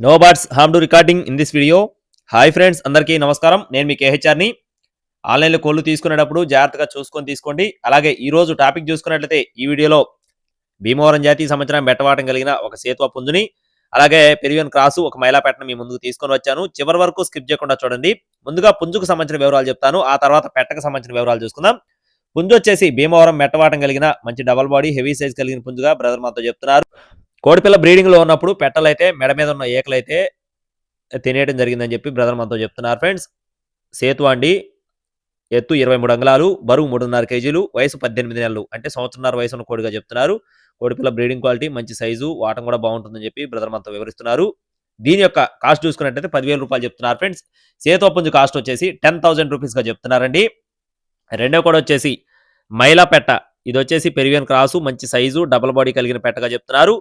No bots harm to recording in this video hi friends అందరికీ నమస్కారం. నేను మీ కేహెచ్ఆర్ని ఆన్లైన్లో కోళ్ళు తీసుకునేటప్పుడు జాగ్రత్తగా చూసుకొని తీసుకోండి. అలాగే ఈరోజు టాపిక్ చూసుకున్నట్లయితే ఈ వీడియోలో భీమవరం జాతీయ సంవత్సరం బెట్టవాటం కలిగిన ఒక సేతువ పుంజుని అలాగే పెరిగిన క్రాసు ఒక మైలాపెట్టను మీ ముందుకు తీసుకొని వచ్చాను. చివరి వరకు స్కిప్ చేయకుండా చూడండి. ముందుగా పుంజుకు సంబంధించిన వివరాలు చెప్తాను. ఆ తర్వాత పెట్టకు సంబంధించిన వివరాలు చూసుకుందాం. పుంజు వచ్చేసి భీమవరం మెట్టవాటం కలిగిన మంచి డబల్ బాడీ హెవీ సైజ్ కలిగిన పుంజుగా బ్రదర్ మాతో చెప్తున్నారు. కోడిపిల్ల బ్రీడింగ్లో ఉన్నప్పుడు పెట్టలైతే మెడ మీద ఉన్న ఏకలైతే తినేయడం జరిగిందని చెప్పి బ్రదర్ మనతో చెప్తున్నారు ఫ్రెండ్స్. సేతు అండి ఎత్తు ఇరవై మూడు అంగుళాలు బరువు మూడున్నర కేజీలు వయసు పద్దెనిమిది నెలలు అంటే సంవత్సరన్నర వయసు ఉన్న కోడిగా చెప్తున్నారు. కోడిపిల్ల బ్రీడింగ్ క్వాలిటీ మంచి సైజు వాటం కూడా బాగుంటుందని చెప్పి బ్రదర్ మనతో వివరిస్తున్నారు. దీని యొక్క కాస్ట్ చూసుకున్నట్టయితే పదివేల రూపాయలు చెప్తున్నారు ఫ్రెండ్స్. సేతు పుంజు కాస్ట్ వచ్చేసి టెన్ థౌసండ్ రూపీస్గా చెప్తున్నారండి. రెండో కూడా వచ్చేసి మైలా పెట్ట ఇది వచ్చేసి పెరివియన్ క్రాసు మంచి సైజు డబల్ బాడీ కలిగిన పెట్టగా చెప్తున్నారు.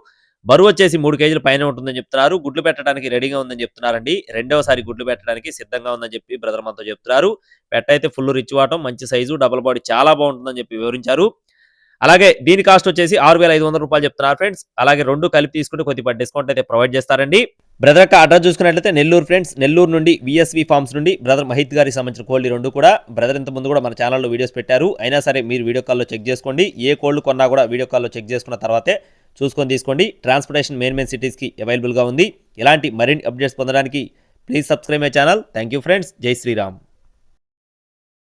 బరువు వచ్చేసి మూడు కేజీల పైన ఉంటుందని చెప్తున్నారు. గుడ్లు పెట్టడానికి రెడీగా ఉందని చెప్తున్నారండి. రెండవసారి గుడ్లు పెట్టడానికి సిద్ధంగా ఉందని చెప్పి బ్రదర్ మనతో చెప్తున్నారు. పెట్ట అయితే ఫుల్ రిచ్ వాటం మంచి సైజు డబల్ బాడీ చాలా బాగుంటుందని చెప్పి వివరించారు. అలాగే దీని కాస్ట్ వచ్చేసి ఆరు వేల ఐదు వందల రూపాయలు చెప్తున్నారు ఫ్రెండ్స్. అలాగే రెండు కలిపి తీసుకుంటే కొద్దిగా డిస్కౌంట్ అయితే ప్రొవైడ్ చేస్తారండి. బ్రదర్ యొక్క అడ్రస్ చూసుకున్నట్లయితే నెల్లూరు ఫ్రెండ్స్. నెల్లూరు నుండి విఎస్వి ఫార్మ్స్ నుండి బ్రదర్ మహిత్ గారికి సంబంధించిన కోళ్ళు రెండు కూడా. బ్రదర్ ఇంత ముందు కూడా మన ఛానల్లో వీడియోస్ పెట్టారు. అయినా సరే మీరు వీడియో కాల్లో చెక్ చేసుకోండి. ఏ కోళ్ళు కొన్నా కూడా వీడియో కాల్లో చెక్ చేసుకున్న తర్వాతే చూసుకొని తీసుకోండి. ట్రాన్స్పోర్టేషన్ మెయిన్ మెయిన్ సిటీస్కి అవైలబుల్గా ఉంది. ఇలాంటి మరిన్ని అప్డేట్స్ పొందడానికి please subscribe my channel thank you friends జై శ్రీరామ్